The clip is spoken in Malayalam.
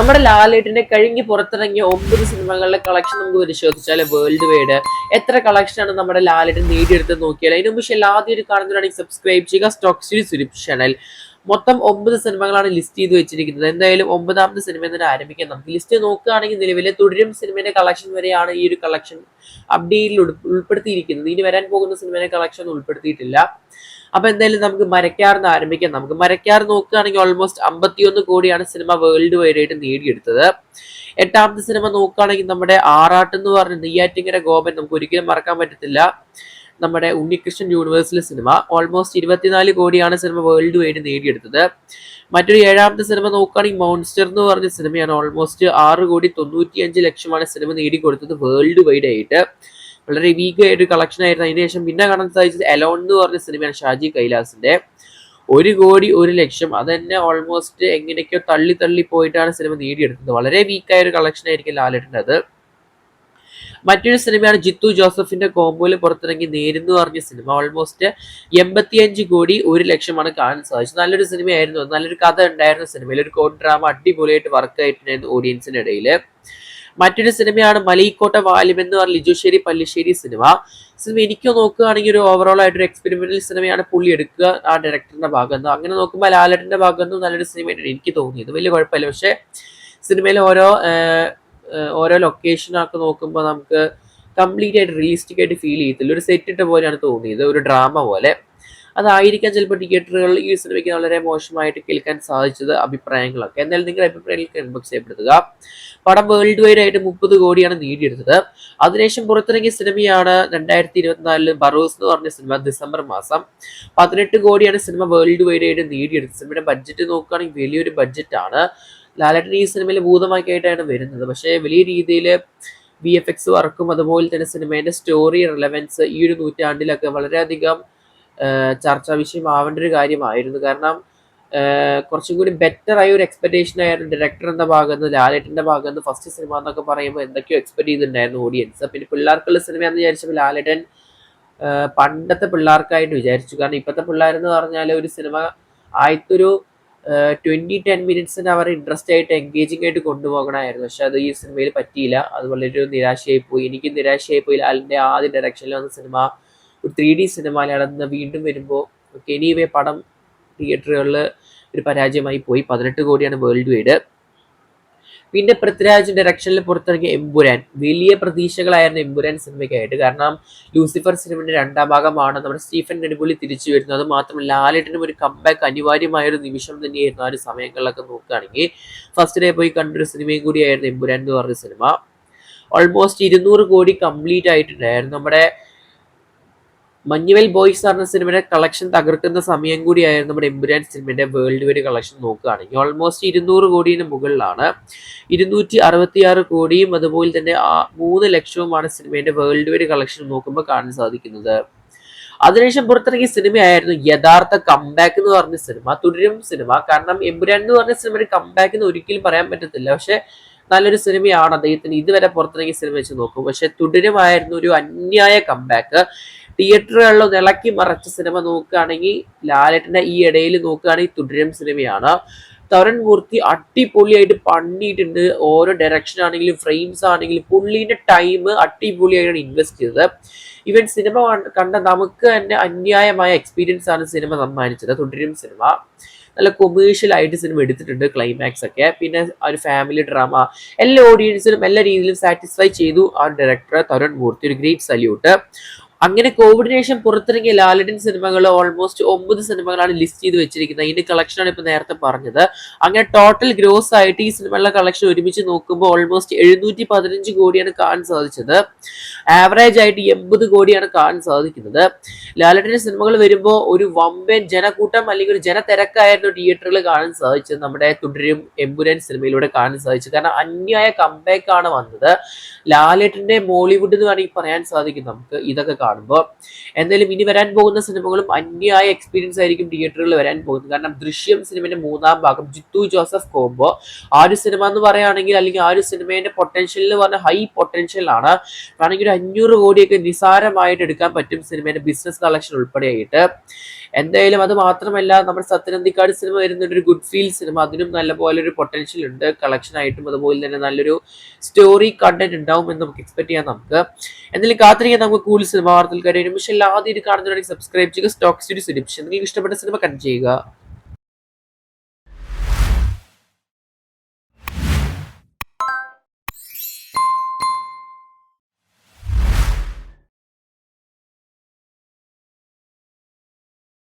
നമ്മുടെ ലാലേട്ടിന്റെ കഴിഞ്ഞ് പുറത്തിറങ്ങിയ ഒമ്പത് സിനിമകളുടെ കളക്ഷൻ നമുക്ക് പരിശോധിച്ചാൽ വേൾഡ് വൈഡ് എത്ര കളക്ഷൻ ആണ് നമ്മുടെ ലാലേട്ടൻ നേടിയെടുത്ത് നോക്കിയാൽ അതിനു മുമ്പ് ആദ്യം കാണുന്നവരാണെങ്കിൽ സബ്സ്ക്രൈബ് ചെയ്യുക സ്റ്റോക്ക് സീരീസ് ചാനൽ മൊത്തം ഒമ്പത് സിനിമകളാണ് ലിസ്റ്റ് ചെയ്ത് വെച്ചിരിക്കുന്നത്. എന്തായാലും ഒമ്പതാമത് സിനിമ തന്നെ ആരംഭിക്കാം. നമുക്ക് ലിസ്റ്റ് നോക്കുകയാണെങ്കിൽ നിലവിലെ തുടരും സിനിമയുടെ കളക്ഷൻ വരെയാണ് ഈ ഒരു കളക്ഷൻ അപ്ഡേറ്റിൽ ഉൾപ്പെടുത്തിയിരിക്കുന്നത്. ഇനി വരാൻ പോകുന്ന സിനിമയുടെ കളക്ഷൻ ഉൾപ്പെടുത്തിയിട്ടില്ല. അപ്പൊ എന്തായാലും നമുക്ക് മരക്കാർന്ന് ആരംഭിക്കാം. നമുക്ക് മരക്കാർ നോക്കുകയാണെങ്കിൽ ഓൾമോസ്റ്റ് അമ്പത്തിയൊന്ന് കോടിയാണ് സിനിമ വേൾഡ് വൈഡ് ആയിട്ട് നേടിയെടുത്തത്. എട്ടാമത്തെ സിനിമ നോക്കുകയാണെങ്കിൽ നമ്മുടെ ആറാട്ട് എന്ന് പറഞ്ഞ നെയ്യാറ്റിങ്ങര ഗോപൻ നമുക്ക് ഒരിക്കലും മറക്കാൻ പറ്റത്തില്ല. നമ്മുടെ ഉണ്ണികൃഷ്ണൻ യൂണിവേഴ്സിലെ സിനിമ ഓൾമോസ്റ്റ് ഇരുപത്തിനാല് കോടിയാണ് സിനിമ വേൾഡ് വൈഡ് നേടിയെടുത്തത്. മറ്റൊരു ഏഴാമത്തെ സിനിമ നോക്കുകയാണെങ്കിൽ മോൺസ്റ്റർ എന്ന് പറഞ്ഞ സിനിമയാണ് ഓൾമോസ്റ്റ് ആറ് കോടി തൊണ്ണൂറ്റി അഞ്ച് ലക്ഷമാണ് സിനിമ നേടിക്കൊടുത്തത് വേൾഡ് വൈഡ് ആയിട്ട്. വളരെ വീക്ക് ആയിട്ട് കളക്ഷൻ ആയിരുന്നു. അതിനുശേഷം പിന്നെ കാണാൻ സാധിച്ചത് എലോൺ എന്ന് പറഞ്ഞ സിനിമയാണ് ഷാജി കൈലാസിന്റെ. ഒരു കോടി ഒരു ലക്ഷം. അത് തന്നെ ഓൾമോസ്റ്റ് എങ്ങനെയൊക്കെയോ തള്ളി തള്ളി പോയിട്ടാണ് സിനിമ നേടിയെടുത്തത്. വളരെ വീക്കായ ഒരു കളക്ഷൻ ആയിരിക്കും ലാലേട്ടന്റെ അത് മറ്റൊരു സിനിമയാണ് ജിത്തു ജോസഫിന്റെ കോമ്പോയിൽ പുറത്തിറങ്ങി നേരുന്നു പറഞ്ഞ സിനിമ. ഓൾമോസ്റ്റ് എൺപത്തിയഞ്ച് കോടി ഒരു ലക്ഷമാണ് കാണാൻ സാധിച്ചത്. നല്ലൊരു സിനിമയായിരുന്നു. നല്ലൊരു കഥ ഉണ്ടായിരുന്ന സിനിമയിൽ. ഒരു കോഡ് ഡ്രാമ അടിപൊളിയായിട്ട് വർക്ക് ആയിട്ടുണ്ടായിരുന്നു ഓഡിയൻസിന്റെ ഇടയിൽ. മറ്റൊരു സിനിമയാണ് മലയിക്കോട്ട വാലിം എന്ന് പറഞ്ഞ ലിജുശ്ശേരി പല്ലിശ്ശേരി സിനിമ. സിനിമ എനിക്ക് നോക്കുകയാണെങ്കിൽ ഒരു ഓവറോൾ ആയിട്ട് ഒരു എക്സ്പെരിമെന്റൽ സിനിമയാണ് പുള്ളി എടുക്കുക ആ ഡയറക്ടറിന്റെ ഭാഗം. അങ്ങനെ നോക്കുമ്പോൾ ഭാഗത്ത് നിന്ന് നല്ലൊരു സിനിമയായിട്ടാണ് എനിക്ക് തോന്നിയത്. വലിയ കുഴപ്പമില്ല. പക്ഷേ സിനിമയിൽ ഓരോ ഓരോ ലൊക്കേഷനൊക്കെ നോക്കുമ്പോൾ നമുക്ക് കംപ്ലീറ്റ് ആയിട്ട് റിയലിസ്റ്റിക് ആയിട്ട് ഫീൽ ചെയ്യത്തില്ല. ഒരു സെറ്റ് ഇട്ട പോലെയാണ് തോന്നിയത്. ഒരു ഡ്രാമ പോലെ. അതായിരിക്കാം ചിലപ്പോൾ തിയേറ്ററുകളിൽ ഈ സിനിമയ്ക്ക് വളരെ മോശമായിട്ട് കേൾക്കാൻ സാധിച്ചത് അഭിപ്രായങ്ങളൊക്കെ. എന്തായാലും നിങ്ങളുടെ അഭിപ്രായങ്ങൾക്ക് ഇൻബോക്സ് ചെയ്യപ്പെടുത്തുക പടം വേൾഡ് വൈഡ് ആയിട്ട് മുപ്പത് കോടിയാണ് നേടിയെടുത്തത്. അതിനുശേഷം പുറത്തിറങ്ങിയ സിനിമയാണ് രണ്ടായിരത്തി ഇരുപത്തിനാലിൽ ബറോസ് എന്ന് പറഞ്ഞ സിനിമ ഡിസംബർ മാസം. പതിനെട്ട് കോടിയാണ് സിനിമ വേൾഡ് വൈഡ് ആയിട്ട് നേടിയെടുത്തത്. സിനിമയുടെ ബഡ്ജറ്റ് നോക്കുകയാണെങ്കിൽ വലിയൊരു ബഡ്ജറ്റാണ് ലാലേട്ടൻ ഈ സിനിമയിൽ ഭൂതമാക്കിയായിട്ടാണ് വരുന്നത്. പക്ഷേ വലിയ രീതിയിൽ വി എഫ് എക്സ് വർക്കും അതുപോലെ തന്നെ സിനിമേന്റെ സ്റ്റോറി റിലവൻസ് ഈ ഒരു നൂറ്റാണ്ടിലൊക്കെ വളരെയധികം ചർച്ചാ വിഷയമാവേണ്ട ഒരു കാര്യമായിരുന്നു. കാരണം കുറച്ചും കൂടി ബെറ്റർ ആയ ഒരു എക്സ്പെക്ടേഷൻ ആയിരുന്നു ഡയറക്ടറിന്റെ ഭാഗത്ത് നിന്ന് ലാലേട്ടന്റെ ഭാഗത്ത് നിന്ന് ഫസ്റ്റ് സിനിമ എന്നൊക്കെ പറയുമ്പോൾ എന്തൊക്കെയോ എക്സ്പെക്ട് ചെയ്തിട്ടുണ്ടായിരുന്നു ഓഡിയൻസ് പിന്നെ പിള്ളേർക്കുള്ള സിനിമയാണെന്ന് വിചാരിച്ചപ്പോൾ ലാലേട്ടൻ പണ്ടത്തെ പിള്ളേർക്കായിട്ട് വിചാരിച്ചു. കാരണം ഇപ്പോഴത്തെ പിള്ളേരെന്ന് പറഞ്ഞാൽ ഒരു സിനിമ ആദ്യത്തൊരു ട്വന്റി ടെൻ മിനിറ്റ്സിന് അവർ ഇൻട്രസ്റ്റ് ആയിട്ട് എൻഗേജിംഗ് ആയിട്ട് കൊണ്ടുപോകണമായിരുന്നു. പക്ഷെ അത് ഈ സിനിമയിൽ പറ്റിയില്ല. അത് വളരെ നിരാശയായി പോയി എനിക്ക് നിരാശയായി പോയി ലാലിന്റെ ആദ്യ ഡയറക്ഷനിൽ വന്ന സിനിമ ഒരു ത്രീ ഡി സിനിമ നടന്ന് വീണ്ടും വരുമ്പോൾ എനിവേ പടം തിയേറ്ററുകളിൽ ഒരു പരാജയമായി പോയി. പതിനെട്ട് കോടിയാണ് വേൾഡ് വൈഡ് പിന്നെ പൃഥ്വിരാജിന്റെ ഡയറക്ഷനിൽ പുറത്തിറങ്ങിയ എമ്പുരാൻ. വലിയ പ്രതീക്ഷകളായിരുന്നു എമ്പുരാൻ സിനിമയ്ക്കായിട്ട്. കാരണം ലൂസിഫർ സിനിമയുടെ രണ്ടാം ഭാഗമാണ് നമ്മുടെ സ്റ്റീഫൻ നെടുപുള്ളി തിരിച്ചു വരുന്നത്. അത് മാത്രമല്ല ലാലേട്ടനും ഒരു കംബാക്ക് അനിവാര്യമായ ഒരു നിമിഷം തന്നെയായിരുന്നു ആ ഒരു സമയങ്ങളിലൊക്കെ നോക്കുകയാണെങ്കിൽ. ഫസ്റ്റ് ഡേ പോയി കണ്ടൊരു സിനിമയും കൂടിയായിരുന്നു എമ്പുരാൻ എന്ന് പറഞ്ഞ സിനിമ. ഓൾമോസ്റ്റ് ഇരുന്നൂറ് കോടി കംപ്ലീറ്റ് ആയിട്ടുണ്ടായിരുന്നു. നമ്മുടെ മഞ്ഞുവൽ ബോയ്സ് പറഞ്ഞ സിനിമയുടെ കളക്ഷൻ തകർക്കുന്ന സമയം കൂടിയായിരുന്നു നമ്മുടെ എമ്പുരാൻ സിനിമയുടെ വേൾഡ് വൈഡ് കളക്ഷൻ നോക്കുകയാണെങ്കിൽ. ഓൾമോസ്റ്റ് ഇരുന്നൂറ് കോടിയുടെ മുകളിലാണ്. ഇരുന്നൂറ്റി അറുപത്തിയാറ് കോടിയും അതുപോലെ തന്നെ മൂന്ന് ലക്ഷവുമാണ് സിനിമയുടെ വേൾഡ് വൈഡ് കളക്ഷൻ നോക്കുമ്പോൾ കാണാൻ സാധിക്കുന്നത്. അതിനുശേഷം പുറത്തിറങ്ങിയ സിനിമയായിരുന്നു യഥാർത്ഥ കംബാക്ക് എന്ന് പറഞ്ഞ സിനിമ. തുടരും സിനിമ. കാരണം എമ്പുരാൻ എന്ന് പറഞ്ഞ സിനിമയുടെ കംബാക്ക് എന്ന് ഒരിക്കലും പറയാൻ പറ്റത്തില്ല. പക്ഷെ നല്ലൊരു സിനിമയാണ് അദ്ദേഹത്തിന് ഇതുവരെ പുറത്തിറങ്ങിയ സിനിമ വെച്ച് നോക്കും. പക്ഷെ തുടരുമായിരുന്നു ഒരു അന്യായ കംബാക്ക് തിയേറ്ററുകളിൽ ഇളക്കി മറച്ച സിനിമ നോക്കുകയാണെങ്കിൽ ലാലേട്ടന്റെ ഈ ഇടയിൽ നോക്കുകയാണെങ്കിൽ തുടരും സിനിമയാണ്. തരുൺ മൂർത്തി അടിപൊളിയായിട്ട് പണ്ണിയിട്ടുണ്ട് ഓരോ ഡയറക്ഷൻ ആണെങ്കിലും ഫ്രെയിംസ് ആണെങ്കിലും പുള്ളീന്റെ ടൈം അടിപൊളിയായിട്ടാണ് ഇൻവെസ്റ്റ് ചെയ്തത്. ഇവൻ സിനിമ കണ്ട- നമുക്ക് തന്നെ അന്യായമായ എക്സ്പീരിയൻസ് ആണ് സിനിമ സമ്മാനിച്ചത്. തുടരും സിനിമ. നല്ല കൊമേഴ്ഷ്യൽ ആയിട്ട് സിനിമ എടുത്തിട്ടുണ്ട് ക്ലൈമാക്സ് ഒക്കെ. പിന്നെ ഒരു ഫാമിലി ഡ്രാമ എല്ലാ ഓഡിയൻസിനും എല്ലാ രീതിയിലും സാറ്റിസ്ഫൈ ചെയ്തു ആ ഡയറക്ടർ തരുൺ മൂർത്തി. ഒരു ഗ്രേറ്റ് സല്യൂട്ട് അങ്ങനെ കോവിഡിന് ശേഷം പുറത്തിറങ്ങിയ ലാലഡൻ സിനിമകൾ ഓൾമോസ്റ്റ് ഒമ്പത് സിനിമകളാണ് ലിസ്റ്റ് ചെയ്ത് വെച്ചിരിക്കുന്നത്. ഇതിന്റെ ആണ് ഇപ്പൊ നേരത്തെ പറഞ്ഞത്. അങ്ങനെ ടോട്ടൽ ഗ്രോസ് ആയിട്ട് ഈ സിനിമകളുടെ കളക്ഷൻ ഒരുമിച്ച് നോക്കുമ്പോൾ ഓൾമോസ്റ്റ് എഴുന്നൂറ്റി പതിനഞ്ച് കോടിയാണ് കാണാൻ സാധിച്ചത്. ആവറേജ് ആയിട്ട് എൺപത് കോടിയാണ് കാണാൻ സാധിക്കുന്നത്. ലാലട്ടന്റെ സിനിമകൾ വരുമ്പോൾ ഒരു വമ്പൻ ജനക്കൂട്ടം അല്ലെങ്കിൽ ഒരു ജനത്തിരക്കായിരുന്നു തിയേറ്ററിൽ കാണാൻ സാധിച്ചത്. നമ്മുടെ തുടരും എമ്പുരാൻ സിനിമയിലൂടെ കാണാൻ സാധിച്ചു കാരണം അന്യായ ആണ് വന്നത്. ലാലേട്ടന്റെ മോളിവുഡ് എന്ന് വേണമെങ്കിൽ പറയാൻ സാധിക്കും നമുക്ക്. ഇതൊക്കെ കാണുമ്പോൾ എന്തായാലും ഇനി വരാൻ പോകുന്ന സിനിമകളും അന്യായ എക്സ്പീരിയൻസ് ആയിരിക്കും തിയേറ്ററുകളിൽ വരാൻ പോകുന്നത്. കാരണം ദൃശ്യം സിനിമയുടെ മൂന്നാം ഭാഗം ജിത്തു ജോസഫ് കോമ്പോ ആ ഒരു സിനിമ എന്ന് പറയുകയാണെങ്കിൽ അല്ലെങ്കിൽ ആ ഒരു സിനിമയുടെ പൊട്ടൻഷ്യൽ എന്ന് പറഞ്ഞാൽ ഹൈ പൊട്ടൻഷ്യൽ ആണ്. വേണമെങ്കിൽ ഒരു അഞ്ഞൂറ് കോടിയൊക്കെ നിസാരമായിട്ട് എടുക്കാൻ പറ്റും സിനിമയുടെ ബിസിനസ് കളക്ഷൻ ഉൾപ്പെടെയായിട്ട്. എന്തായാലും അത് മാത്രമല്ല നമ്മുടെ സത്യനന്ദിക്കാട് സിനിമ വരുന്നുണ്ട് ഒരു ഗുഡ് ഫീൽ സിനിമ. അതിനും നല്ലപോലെ ഒരു പൊട്ടൻഷ്യൽ ഉണ്ട്. കളക്ഷൻ ആയിട്ടും അതുപോലെ തന്നെ നല്ലൊരു സ്റ്റോറി കണ്ടന്റ് ഉണ്ടാവും എന്ന് നമുക്ക് എക്സ്പെക്ട് ചെയ്യാം നമുക്ക്. എന്തായാലും കാത്തിരിക്കാൻ നമുക്ക് കൂടുതൽ സിനിമ വാർത്തകൾ കഴിയും പക്ഷേ ആദ്യം ഇത് കാണുന്നവരെ സബ്സ്ക്രൈബ് ചെയ്യുക സ്റ്റോക്ക് സ്റ്റുഡിയോ സിനിമ നിങ്ങൾക്ക് ഇഷ്ടപ്പെട്ട സിനിമ കണ്ട് ചെയ്യുക.